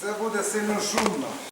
Це буде сильно шумно.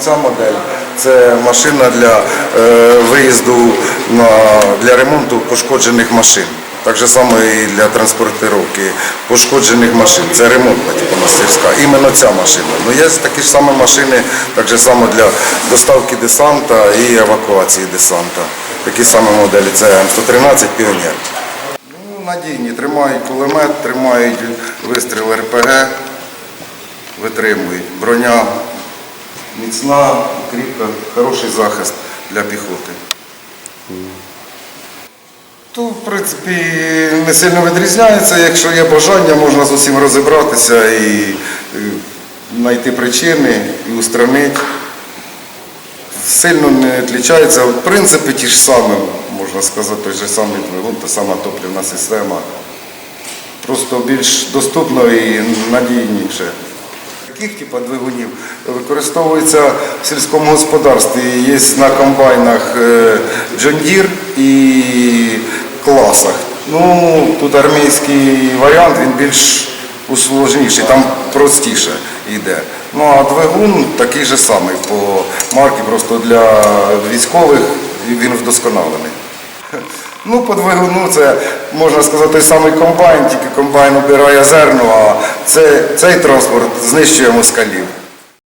Ця модель це машина для е, виїзду на, для ремонту пошкоджених машин. Так же само і для транспортировки пошкоджених машин. Це ремонтна типу, мастерська. Іменно ця машина. Ну є такі ж самі машини, так же само для доставки десанта і евакуації десанта. Такі самі моделі. Це М113 Піонер. Ну, надійні, тримають кулемет, тримають вистріл РПГ, витримують. Броня міцна, кріпка, хороший захист для піхоти. То, в принципі, не сильно відрізняється. Якщо є бажання, можна з усім розібратися і знайти причини і устранити. Сильно не відрізняється. В принципі, ті ж самі, можна сказати, той же самий двигун, та сама топлівна система. Просто більш доступно і надійніше. Таких типу двигунів використовується в сільському господарстві. Є на комбайнах е, John Deere і класах. Ну, тут армійський варіант, він більш усложніший, там простіше йде. Ну а двигун такий же самий по марки, просто для військових він вдосконалений. Ну, по двигуну це можна сказати той самий комбайн, тільки комбайн обирає зерно, це, цей транспорт знищує москалів.